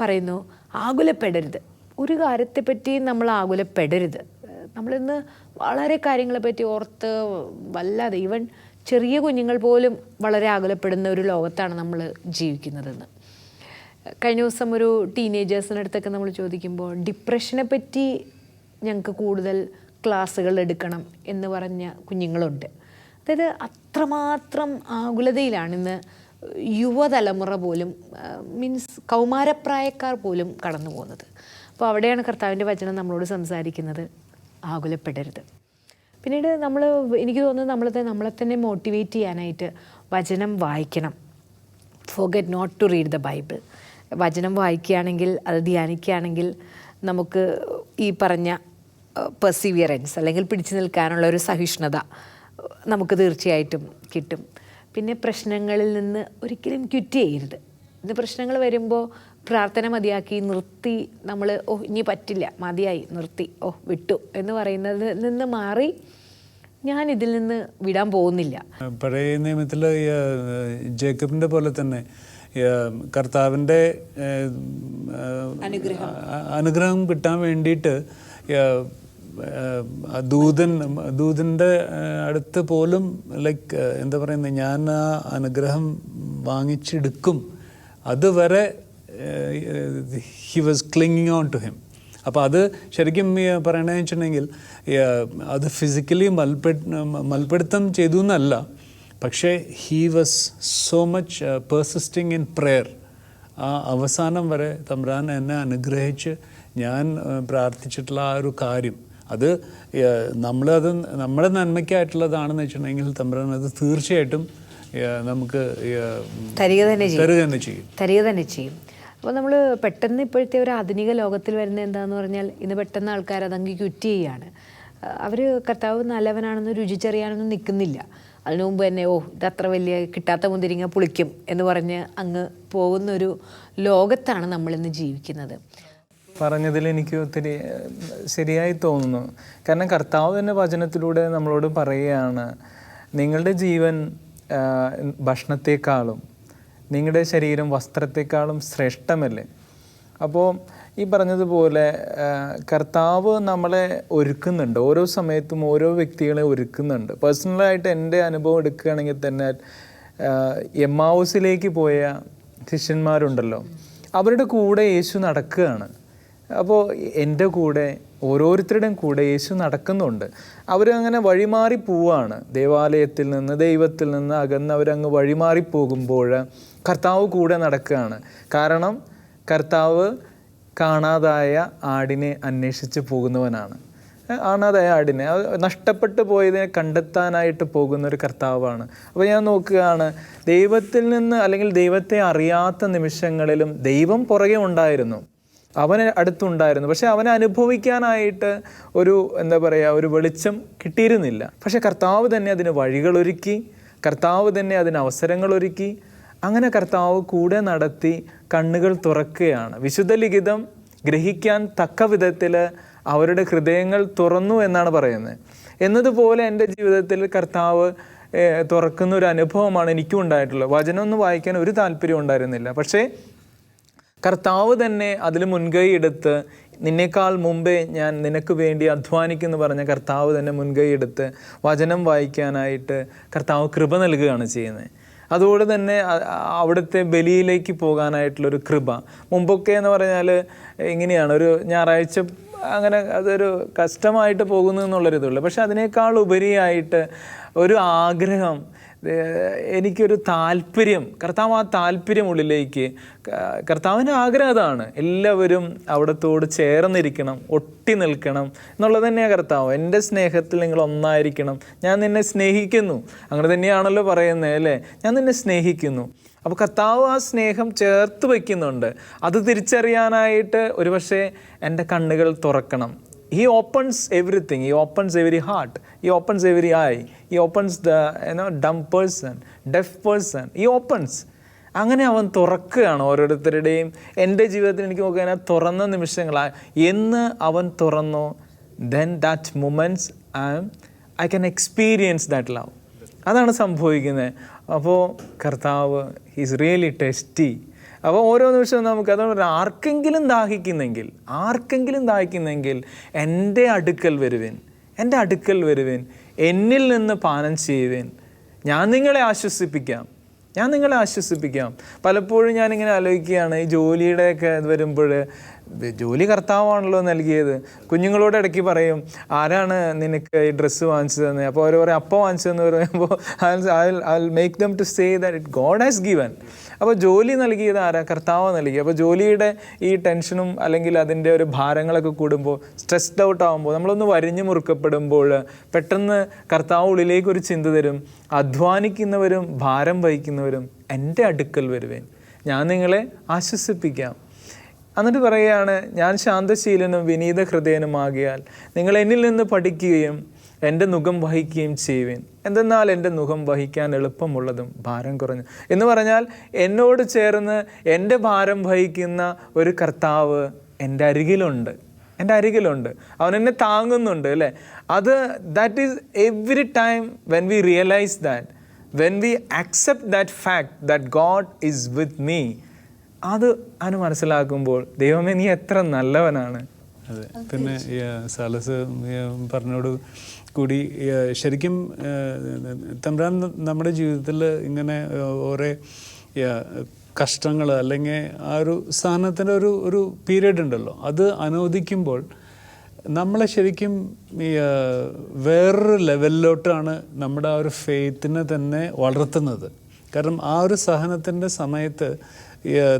പറയുന്നു ആകുലപ്പെടരുത്. ഒരു കാര്യത്തെപ്പറ്റി നമ്മൾ ആകുലപ്പെടരുത്. നമ്മളിന്ന് വളരെ കാര്യങ്ങളെപ്പറ്റി ഓർത്ത് വല്ലാതെ ഈവൻ ചെറിയ കുഞ്ഞുങ്ങൾ പോലും വളരെ ആകുലപ്പെടുന്ന ഒരു ലോകത്താണ് നമ്മൾ ജീവിക്കുന്നതെന്ന്. കഴിഞ്ഞ ദിവസം ഒരു ടീനേജേഴ്സിന്റെ അടുത്തൊക്കെ നമ്മൾ ചോദിക്കുമ്പോൾ ഡിപ്രഷനെ പറ്റി ഞങ്ങൾക്ക് കൂടുതൽ ക്ലാസ്സുകൾ എടുക്കണം എന്ന് പറഞ്ഞ കുഞ്ഞുങ്ങളുണ്ട്. അതായത് അത്രമാത്രം ആകുലതയിലാണ് ഇന്ന് യുവതലമുറ പോലും മീൻസ് കൗമാരപ്രായക്കാർ പോലും കടന്നു പോകുന്നത്. അപ്പോൾ അവിടെയാണ് കർത്താവിന്റെ വചനം നമ്മളോട് സംസാരിക്കുന്നത്. ആകുലപ്പെടരുത്. പിന്നീട് നമ്മൾ എനിക്ക് തോന്നുന്നത് നമ്മൾ നമ്മളെ തന്നെ മോട്ടിവേറ്റ് ചെയ്യാനായിട്ട് വചനം വായിക്കണം. Forget not to read the Bible വചനം വായിക്കുകയാണെങ്കിൽ അത് ധ്യാനിക്കുകയാണെങ്കിൽ നമുക്ക് ഈ പറഞ്ഞ പെർസിവിയറൻസ് അല്ലെങ്കിൽ പിടിച്ചു നിൽക്കാനുള്ള ഒരു സഹിഷ്ണുത നമുക്ക് തീർച്ചയായിട്ടും കിട്ടും. പിന്നെ പ്രശ്നങ്ങളിൽ നിന്ന് ഒരിക്കലും ക്വിറ്റ് ചെയ്യരുത്. ഇന്ന് പ്രശ്നങ്ങൾ വരുമ്പോൾ പ്രാർത്ഥന മതിയാക്കി നിർത്തി നമ്മൾ ഓ ഇനി പറ്റില്ല മതിയായി നിർത്തി ഓ വിട്ടു എന്ന് പറയുന്നതിൽ നിന്ന് മാറി ഞാൻ ഇതിൽ നിന്ന് വിടാൻ പോകുന്നില്ല. പഴയ നിയമത്തിൽ ജേക്കബിന്റെ പോലെ തന്നെ കർത്താവിന്റെ അനുഗ്രഹം. കിട്ടാൻ വേണ്ടിയിട്ട് ദൂതൻ ദൂതന്റെ അടുത്ത് പോലും ലൈക്ക് എന്താ പറയുന്നത് ഞാൻ ആ അനുഗ്രഹം വാങ്ങിച്ചെടുക്കും. അതുവരെ he was clinging on to him അപ്പോൾ അത് ശരിക്കും പറയണമെന്ന് വെച്ചിട്ടുണ്ടെങ്കിൽ അത് ഫിസിക്കലി മൽപ്പെ മൽപ്പിടുത്തം ചെയ്തു എന്നല്ല. പക്ഷേ he was so much persisting in prayer ആ അവസാനം വരെ തമ്പ്രാൻ എന്നെ അനുഗ്രഹിച്ച് ഞാൻ പ്രാർത്ഥിച്ചിട്ടുള്ള ആ ഒരു കാര്യം. അത് നമ്മളത് നമ്മുടെ നന്മയ്ക്കായിട്ടുള്ളതാണെന്ന് വെച്ചിട്ടുണ്ടെങ്കിൽ തമ്പുരാൻ അത് തീർച്ചയായിട്ടും നമുക്ക് തരിക തന്നെ തരിക തന്നെ ചെയ്യും. തരിക തന്നെ ചെയ്യും. അപ്പോൾ നമ്മൾ പെട്ടെന്ന് ഇപ്പോഴത്തെ ഒരു ആധുനിക ലോകത്തിൽ വരുന്ന എന്താന്ന് പറഞ്ഞാൽ ഇന്ന് പെട്ടെന്ന് ആൾക്കാർ അതങ്ങ് ക്വിറ്റ് ചെയ്യാണ്. അവർ കർത്താവ് നല്ലവനാണെന്ന് രുചിച്ചറിയാനൊന്നും നിൽക്കുന്നില്ല. അതിനു മുമ്പ് തന്നെ ഓ ഇത് അത്ര വലിയ കിട്ടാത്ത മുന്തിരിങ്ങ പുളിക്കും എന്ന് പറഞ്ഞ് അങ്ങ് പോകുന്നൊരു ലോകത്താണ് നമ്മളിന്ന് ജീവിക്കുന്നത്. പറഞ്ഞതിൽ എനിക്ക് ഒത്തിരി ശരിയായി തോന്നുന്നു. കാരണം കർത്താവ് തന്നെ വചനത്തിലൂടെ നമ്മളോട് പറയുകയാണ് നിങ്ങളുടെ ജീവൻ ഭക്ഷണത്തെക്കാളും നിങ്ങളുടെ ശരീരം വസ്ത്രത്തെക്കാളും ശ്രേഷ്ഠമല്ലേ? അപ്പോൾ ഈ പറഞ്ഞതുപോലെ കർത്താവ് നമ്മളെ ഒരുക്കുന്നുണ്ട്. ഓരോ സമയത്തും ഓരോ വ്യക്തികളെ ഒരുക്കുന്നുണ്ട്. പേഴ്സണലായിട്ട് എന്റെ അനുഭവം എടുക്കുകയാണെങ്കിൽ തന്നെ എം ഹൗസിലേക്ക് പോയ ശിഷ്യന്മാരുണ്ടല്ലോ. അവരുടെ കൂടെ യേശു നടക്കുകയാണ്. അപ്പോൾ എന്റെ കൂടെ ഓരോരുത്തരുടെയും കൂടെ യേശു നടക്കുന്നുണ്ട്. അവരങ്ങനെ വഴിമാറി പോവാണ്. ദേവാലയത്തിൽ നിന്ന് ദൈവത്തിൽ നിന്ന് അകന്ന് അവരങ്ങ് വഴിമാറി പോകുമ്പോൾ കർത്താവ് കൂടെ നടക്കുകയാണ്. കാരണം കർത്താവ് കാണാതായ ആടിനെ അന്വേഷിച്ച് പോകുന്നവനാണ്. കാണാതായ ആടിനെ നഷ്ടപ്പെട്ടു പോയതിനെ കണ്ടെത്താനായിട്ട് പോകുന്ന ഒരു കർത്താവാണ്. അപ്പോൾ ഞാൻ നോക്കുകയാണ് ദൈവത്തിൽ നിന്ന് അല്ലെങ്കിൽ ദൈവത്തെ അറിയാത്ത നിമിഷങ്ങളിലും ദൈവം പുറകെ ഉണ്ടായിരുന്നു. അവന് അടുത്തുണ്ടായിരുന്നു. പക്ഷെ അവനെ അനുഭവിക്കാനായിട്ട് ഒരു എന്താ പറയുക ഒരു വെളിച്ചം കിട്ടിയിരുന്നില്ല. പക്ഷെ കർത്താവ് തന്നെ അതിന് വഴികളൊരുക്കി കർത്താവ് തന്നെ അതിന് അവസരങ്ങളൊരുക്കി അങ്ങനെ കർത്താവ് കൂടെ നടത്തി കണ്ണുകൾ തുറക്കുകയാണ്. വിശുദ്ധ ലിഖിതം ഗ്രഹിക്കാൻ തക്ക വിധത്തിൽ അവരുടെ ഹൃദയങ്ങൾ തുറന്നു എന്നാണ് പറയുന്നത്. എന്നതുപോലെ എന്റെ ജീവിതത്തിൽ കർത്താവ് തുറക്കുന്ന ഒരു അനുഭവമാണ് എനിക്കും ഉണ്ടായിട്ടുള്ളത്. വചനമൊന്നും വായിക്കാൻ ഒരു താല്പര്യം ഉണ്ടായിരുന്നില്ല. പക്ഷേ കർത്താവ് തന്നെ അതിൽ മുൻകൈ എടുത്ത് നിന്നേക്കാൾ മുമ്പേ ഞാൻ നിനക്ക് വേണ്ടി അധ്വാനിക്കുന്നു പറഞ്ഞ കർത്താവ് തന്നെ മുൻകൈ എടുത്ത് വചനം വായിക്കാനായിട്ട് കർത്താവ് കൃപ നൽകുകയാണ് ചെയ്യുന്നത്. അതുകൊണ്ട് തന്നെ അവിടുത്തെ ബലിയിലേക്ക് പോകാനായിട്ടുള്ളൊരു കൃപ. മുമ്പൊക്കെ എന്ന് പറഞ്ഞാൽ ഇങ്ങനെയാണ് ഒരു ഞായറാഴ്ച അങ്ങനെ അതൊരു കഷ്ടമായിട്ട് പോകുന്നു എന്നുള്ളൊരിതുള്ളൂ. പക്ഷെ അതിനേക്കാൾ ഉപരിയായിട്ട് ഒരു ആഗ്രഹം എനിക്കൊരു താല്പര്യം കർത്താവ് ആ താല്പര്യം ഉള്ളിലേക്ക് കർത്താവിന്റെ ആഗ്രഹം അതാണ്. എല്ലാവരും അവിടത്തോട് ചേർന്നിരിക്കണം ഒട്ടി നിൽക്കണം എന്നുള്ളത് തന്നെയാണ് കർത്താവ്. എന്റെ സ്നേഹത്തിൽ നിങ്ങൾ ഒന്നായിരിക്കണം. ഞാൻ നിന്നെ സ്നേഹിക്കുന്നു. അങ്ങനെ തന്നെയാണല്ലോ പറയുന്നത് അല്ലേ? ഞാൻ നിന്നെ സ്നേഹിക്കുന്നു. അപ്പോൾ കർത്താവ് ആ സ്നേഹം ചേർത്ത് വയ്ക്കുന്നുണ്ട്. അത് തിരിച്ചറിയാനായിട്ട് ഒരുപക്ഷെ എന്റെ കണ്ണുകൾ തുറക്കണം. He opens everything. He opens every heart. He opens every eye. He opens the you know dumb person deaf person. Opens. അങ്ങനെ അവൻ തുറക്കുകയാണ് ഓരോരുത്തരുടെയും. എന്റെ ജീവിതത്തിൽ എനിക്ക് നോക്കുക തുറന്ന നിമിഷങ്ങളായി എന്ന് അവൻ തുറന്നു. Then that moments I I can experience that love അതാണ് സംഭവിക്കുന്നത്. അപ്പോൾ കർത്താവ് ഹീസ് റിയലി ടെസ്റ്റി അപ്പോൾ ഓരോ നിമിഷവും നമുക്ക് പറയുന്നത്, ആർക്കെങ്കിലും ദാഹിക്കുന്നെങ്കിൽ ആർക്കെങ്കിലും ദാഹിക്കുന്നെങ്കിൽ എന്റെ അടുക്കൽ വരുവിൻ എന്റെ അടുക്കൽ വരുവിൻ എന്നിൽ നിന്ന് പാനം ചെയ്യുവിൻ. ഞാൻ നിങ്ങളെ ആശ്വസിപ്പിക്കാം ഞാൻ നിങ്ങളെ ആശ്വസിപ്പിക്കാം. പലപ്പോഴും ഞാനിങ്ങനെ ആലോചിക്കുകയാണ് ഈ ജോലിയുടെയൊക്കെ വരുമ്പോൾ ജോലി കർത്താവാണല്ലോ നൽകിയത്. കുഞ്ഞുങ്ങളോട് ഇടയ്ക്ക് പറയും ആരാണ് നിനക്ക് ഈ ഡ്രസ്സ് വാങ്ങിച്ചു തന്നെ അപ്പോൾ അവർ പറയും. അപ്പം വാങ്ങിച്ചതെന്ന് പറയുമ്പോൾ I make them to say that it God has given അപ്പോൾ ജോലി നൽകിയത് ആരാ? കർത്താവ് നൽകി. അപ്പോൾ ജോലിയുടെ ഈ ടെൻഷനും അല്ലെങ്കിൽ അതിന്റെ ഒരു ഭാരങ്ങളൊക്കെ കൂടുമ്പോൾ സ്ട്രെസ്ഡ് ഔട്ട് ആകുമ്പോൾ നമ്മളൊന്ന് വരിഞ്ഞു മുറുക്കപ്പെടുമ്പോൾ പെട്ടെന്ന് കർത്താവ് ഉള്ളിലേക്ക് ഒരു ചിന്ത തരും. അധ്വാനിക്കുന്നവരും ഭാരം വഹിക്കുന്നവരും എന്റെ അടുക്കൽ വരുവേൻ. ഞാൻ നിങ്ങളെ ആശ്വസിപ്പിക്കാം. എന്നിട്ട് പറയുകയാണ് ഞാൻ ശാന്തശീലനും വിനീത ഹൃദയനുമാകിയാൽ നിങ്ങൾ എന്നിൽ നിന്ന് പഠിക്കുകയും എന്റെ മുഖം വഹിക്കുകയും ചെയ്യുവേൻ. എന്തെന്നാൽ എന്റെ മുഖം വഹിക്കാൻ എളുപ്പമുള്ളതും ഭാരം കുറഞ്ഞു. എന്ന് പറഞ്ഞാൽ എന്നോട് ചേർന്ന് എന്റെ ഭാരം വഹിക്കുന്ന ഒരു കർത്താവ് എന്റെ അരികിലുണ്ട്. എന്റെ അരികിലുണ്ട്. അവൻ എന്നെ താങ്ങുന്നുണ്ട് അല്ലേ? അത് that is every time when we realise that when we accept that fact that God is with me അത് അവന് മനസ്സിലാക്കുമ്പോൾ ദൈവമേ നീ എത്ര നല്ലവനാണ്. അതെ. പിന്നെ സലസ് പറഞ്ഞോട് കൂടി ശരിക്കും തമ്പ്രാൻ നമ്മുടെ ജീവിതത്തിൽ ഇങ്ങനെ ഓരോ കഷ്ടങ്ങൾ അല്ലെങ്കിൽ ആ ഒരു സ്ഥാനത്തിന്റെ ഒരു ഒരു പീരീഡ് ഉണ്ടല്ലോ. അത് അനുവദിക്കുമ്പോൾ നമ്മളെ ശരിക്കും വേറൊരു ലെവലിലോട്ടാണ് നമ്മുടെ ആ ഒരു ഫെയ്ത്തിനെ തന്നെ വളർത്തുന്നത്. കാരണം ആ ഒരു സഹനത്തിന്റെ സമയത്ത്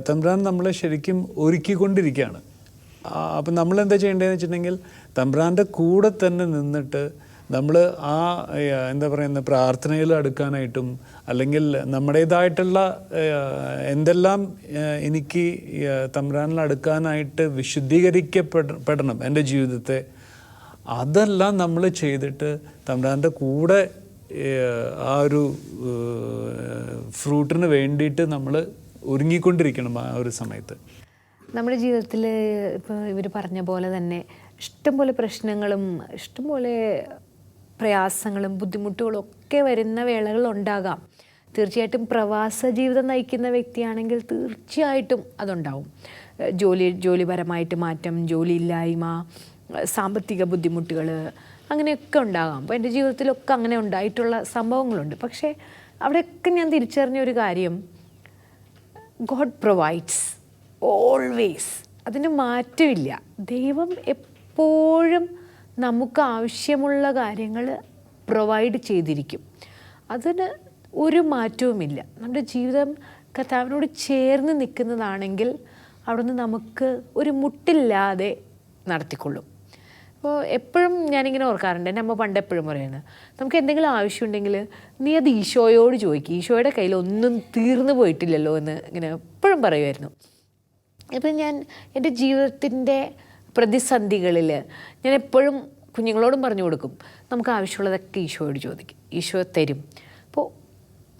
തമ്പ്രാൻ നമ്മളെ ശരിക്കും ഒരുക്കിക്കൊണ്ടിരിക്കുകയാണ്. അപ്പം നമ്മൾ എന്താ ചെയ്യേണ്ടതെന്ന് വെച്ചിട്ടുണ്ടെങ്കിൽ തമ്പ്രാന്റെ കൂടെ തന്നെ നിന്നിട്ട് നമ്മൾ ആ എന്താ പറയുന്ന പ്രാർത്ഥനയിൽ അടുക്കാനായിട്ടും അല്ലെങ്കിൽ നമ്മുടേതായിട്ടുള്ള എന്തെല്ലാം എനിക്ക് തമ്പ്രാനിൽ അടുക്കാനായിട്ട് വിശുദ്ധീകരിക്കപ്പെടണം എന്റെ ജീവിതത്തെ അതെല്ലാം നമ്മൾ ചെയ്തിട്ട് തമ്പ്രാന്റെ കൂടെ ആ ഒരു ഫ്രൂട്ടിന് വേണ്ടിയിട്ട് നമ്മൾ ഒരുങ്ങിക്കൊണ്ടിരിക്കണം ആ ഒരു സമയത്ത്. നമ്മുടെ ജീവിതത്തിൽ ഇപ്പോൾ ഇവർ പറഞ്ഞ പോലെ തന്നെ ഇഷ്ടംപോലെ പ്രശ്നങ്ങളും ഇഷ്ടംപോലെ പ്രയാസങ്ങളും ബുദ്ധിമുട്ടുകളും ഒക്കെ വരുന്ന വേളകൾ ഉണ്ടാകാം. തീർച്ചയായിട്ടും പ്രവാസ ജീവിതം നയിക്കുന്ന വ്യക്തിയാണെങ്കിൽ തീർച്ചയായിട്ടും അതുണ്ടാവും. ജോലി ജോലിപരമായിട്ട് മാറ്റം ജോലിയില്ലായ്മ സാമ്പത്തിക ബുദ്ധിമുട്ടുകൾ അങ്ങനെയൊക്കെ ഉണ്ടാകാം. അപ്പോൾ എന്റെ ജീവിതത്തിലൊക്കെ അങ്ങനെ ഉണ്ടായിട്ടുള്ള സംഭവങ്ങളുണ്ട്. പക്ഷേ അവിടെയൊക്കെ ഞാൻ തിരിച്ചറിഞ്ഞ ഒരു കാര്യം ഗോഡ് പ്രൊവൈഡ്സ് ഓൾവേസ് അതിന് മാറ്റമില്ല. ദൈവം എപ്പോഴും നമുക്ക് ആവശ്യമുള്ള കാര്യങ്ങൾ പ്രൊവൈഡ് ചെയ്തിരിക്കും. അതിന് ഒരു മാറ്റവുമില്ല. നമ്മുടെ ജീവിതം കർത്താവിനോട് ചേർന്ന് നിൽക്കുന്നതാണെങ്കിൽ അവിടുന്ന് നമുക്ക് ഒരു മുട്ടില്ലാതെ നടത്തിക്കൊള്ളും. അപ്പോൾ എപ്പോഴും ഞാനിങ്ങനെ ഓർക്കാറുണ്ട്. എന്റെ അമ്മ പണ്ട് എപ്പോഴും പറയുന്നത് നമുക്ക് എന്തെങ്കിലും ആവശ്യമുണ്ടെങ്കിൽ നീ അത് ഈശോയോട് ചോദിക്കും. ഈശോയുടെ കയ്യിൽ ഒന്നും തീർന്നു പോയിട്ടില്ലല്ലോ എന്ന് ഇങ്ങനെ എപ്പോഴും പറയുമായിരുന്നു. ഇപ്പം ഞാൻ എന്റെ ജീവിതത്തിന്റെ പ്രതിസന്ധികളിൽ ഞാൻ എപ്പോഴും കുഞ്ഞുങ്ങളോടും പറഞ്ഞു കൊടുക്കും നമുക്ക് ആവശ്യമുള്ളതൊക്കെ ഈശോയോട് ചോദിക്കും. ഈശോ തരും. അപ്പോൾ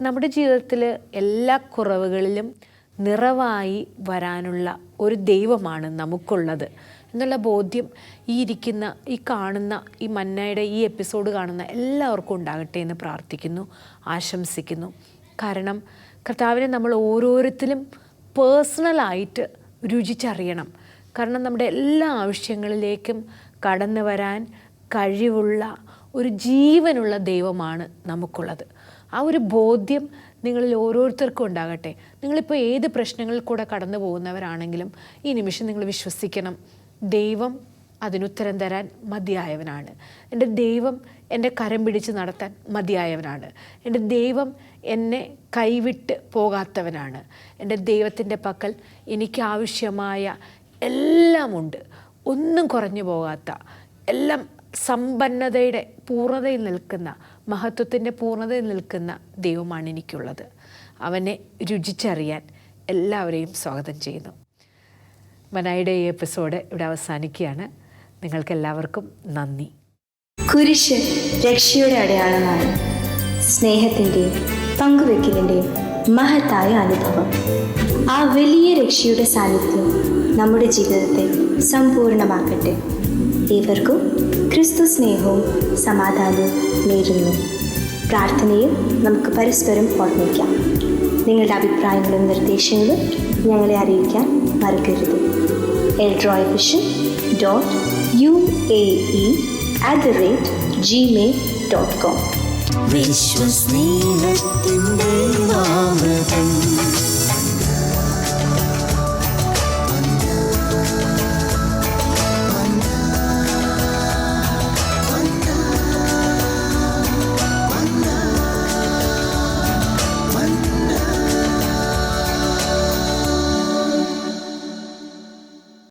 നമ്മുടെ ജീവിതത്തിൽ എല്ലാ കുറവുകളിലും നിറവായി വരാനുള്ള ഒരു ദൈവമാണ് നമുക്കുള്ളത്. എന്നുള്ള ബോധ്യം ഈ ഇരിക്കുന്ന ഈ കാണുന്ന ഈ മന്നയുടെ ഈ എപ്പിസോഡ് കാണുന്ന എല്ലാവർക്കും ഉണ്ടാകട്ടെ എന്ന് പ്രാർത്ഥിക്കുന്നു ആശംസിക്കുന്നു. കാരണം കർത്താവിനെ നമ്മൾ ഓരോരുത്തരും പേഴ്സണലായിട്ട് രുചിച്ചറിയണം. കാരണം നമ്മുടെ എല്ലാ ആവശ്യങ്ങളിലേക്കും കടന്നു വരാൻ കഴിവുള്ള ഒരു ജീവനുള്ള ദൈവമാണ് നമുക്കുള്ളത്. ആ ഒരു ബോധ്യം നിങ്ങളിൽ ഓരോരുത്തർക്കും ഉണ്ടാകട്ടെ. നിങ്ങളിപ്പോൾ ഏത് പ്രശ്നങ്ങളിൽ കൂടെ കടന്നു പോകുന്നവരാണെങ്കിലും ഈ നിമിഷം നിങ്ങൾ വിശ്വസിക്കണം. ദൈവം അതിനുത്തരം തരാൻ മതിയായവനാണ്. എന്റെ ദൈവം എന്റെ കരം പിടിച്ച് നടത്താൻ മതിയായവനാണ്. എന്റെ ദൈവം എന്നെ കൈവിട്ട് പോകാത്തവനാണ്. എന്റെ ദൈവത്തിന്റെ പക്കൽ എനിക്ക് ആവശ്യമായ എല്ലാമുണ്ട്. ഒന്നും കുറഞ്ഞു പോകാത്ത എല്ലാം സമ്പന്നതയുടെ പൂർണതയിൽ നിൽക്കുന്ന മഹത്വത്തിന്റെ പൂർണതയിൽ നിൽക്കുന്ന ദൈവമാണ് എനിക്കുള്ളത്. അവനെ രുചിച്ചറിയാൻ എല്ലാവരെയും സ്വാഗതം ചെയ്യുന്നു. മനായുടെ ഈ എപ്പിസോഡ് ഇവിടെ അവസാനിക്കുകയാണ്. നിങ്ങൾക്കെല്ലാവർക്കും നന്ദി. കുരിശ് രക്ഷയുടെ അടയാളമാണ് സ്നേഹത്തിന്റെയും പങ്കുവെക്കലിന്റെയും മഹത്തായ അനുഭവം. ആ വലിയ രക്ഷയുടെ സാന്നിധ്യം നമ്മുടെ ജീവിതത്തെ സമ്പൂർണമാക്കട്ടെ ഏവർക്കും ക്രിസ്തു സ്നേഹവും സമാധാനവും നേരുന്നു. പ്രാർത്ഥനയും നമുക്ക് പരസ്പരം ഓർമ്മിക്കാം. നിങ്ങളുടെ അഭിപ്രായങ്ങളും നിർദ്ദേശങ്ങളും ഞങ്ങളെ അറിയിക്കാൻ മറക്കരുത്. Eldroy dot U A E at the rate Gmail dot com വിശ്വസ്നേഹത്തിന്റെ